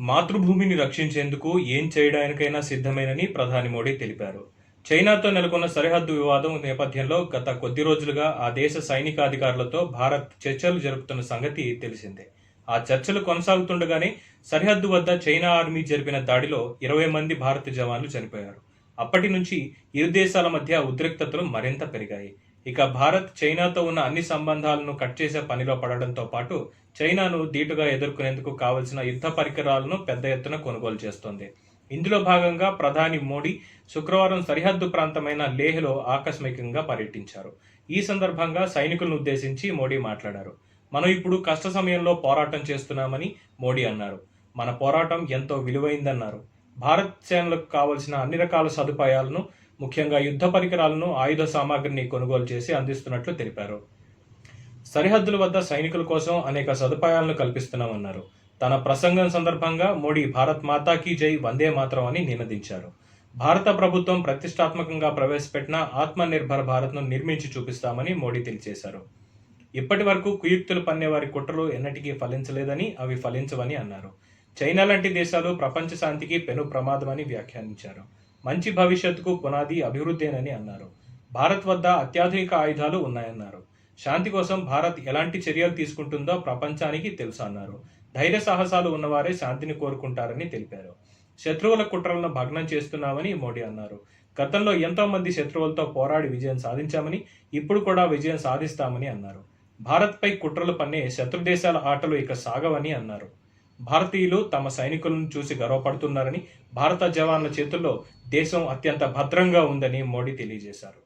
మాతృభూమిని రక్షించేందుకు ఏం చేయడానికైనా సిద్ధమేనని ప్రధాని మోడీ తెలిపారు. చైనాతో నెలకొన్న సరిహద్దు వివాదం నేపథ్యంలో గత కొద్ది రోజులుగా ఆ దేశ సైనికాధికారులతో భారత్ చర్చలు జరుపుతున్న సంగతి తెలిసిందే. ఆ చర్చలు కొనసాగుతుండగానే సరిహద్దు వద్ద చైనా ఆర్మీ జరిపిన దాడిలో ఇరవై మంది భారత జవాన్లు చనిపోయారు. అప్పటి నుంచి ఇరు దేశాల మధ్య ఉద్రిక్తతలు మరింత పెరిగాయి. ఇక భారత్ చైనాతో ఉన్న అన్ని సంబంధాలను కట్ చేసే పనిలో పడడంతో పాటు చైనాను ధీటుగా ఎదుర్కొనేందుకు కావలసిన యుద్ధ పరికరాలను పెద్ద ఎత్తున కొనుగోలు చేస్తోంది. ఇందులో భాగంగా ప్రధాని మోడీ శుక్రవారం సరిహద్దు ప్రాంతమైన లేహ్లో ఆకస్మికంగా పర్యటించారు. ఈ సందర్భంగా సైనికులను ఉద్దేశించి మోడీ మాట్లాడారు. మనం ఇప్పుడు కష్ట సమయంలో పోరాటం చేస్తున్నామని మోడీ అన్నారు. మన పోరాటం ఎంతో విలువైందన్నారు. భారత్ సేనలకు కావలసిన అన్ని రకాల సదుపాయాలను ముఖ్యంగా యుద్ధ పరికరాలను ఆయుధ సామాగ్రిని కొనుగోలు చేసి అందిస్తున్నట్లు తెలిపారు. సరిహద్దుల వద్ద సైనికుల కోసం అనేక సదుపాయాలను కల్పిస్తున్నామన్నారు. తన ప్రసంగం సందర్భంగా మోడీ భారత్ మాతాకి జై వందే మాత్రం అని నినదించారు. భారత ప్రభుత్వం ప్రతిష్టాత్మకంగా ప్రవేశపెట్టిన ఆత్మనిర్భర్ భారత్ను నిర్మించి చూపిస్తామని మోడీ తెలియజేశారు. ఇప్పటి వరకు కుయుక్తులు పన్నే వారి కుట్రలు ఎన్నటికీ ఫలించలేదని అవి ఫలించవని అన్నారు. చైనా లాంటి దేశాలు ప్రపంచ శాంతికి పెను ప్రమాదమని వ్యాఖ్యానించారు. మంచి భవిష్యత్తుకు పునాది అభివృద్ధేనని అన్నారు. భారత్ వద్ద అత్యాధునిక ఆయుధాలు ఉన్నాయన్నారు. శాంతి కోసం భారత్ ఎలాంటి చర్యలు తీసుకుంటుందో ప్రపంచానికి తెలుసు అన్నారు. ధైర్య సాహసాలు ఉన్నవారే శాంతిని కోరుకుంటారని తెలిపారు. శత్రువుల కుట్రలను భగ్నం చేస్తున్నామని మోడీ అన్నారు. గతంలో ఎంతో మంది శత్రువులతో పోరాడి విజయం సాధించామని ఇప్పుడు కూడా విజయం సాధిస్తామని అన్నారు. భారత్పై కుట్రలు పన్నే శత్రు దేశాల ఆటలు ఇక సాగవని అన్నారు. భారతీయులు తమ సైనికులను చూసి గర్వపడుతున్నారని భారత జవాన్ల చేతుల్లో దేశం అత్యంత భద్రంగా ఉందని మోడీ తెలియజేశారు.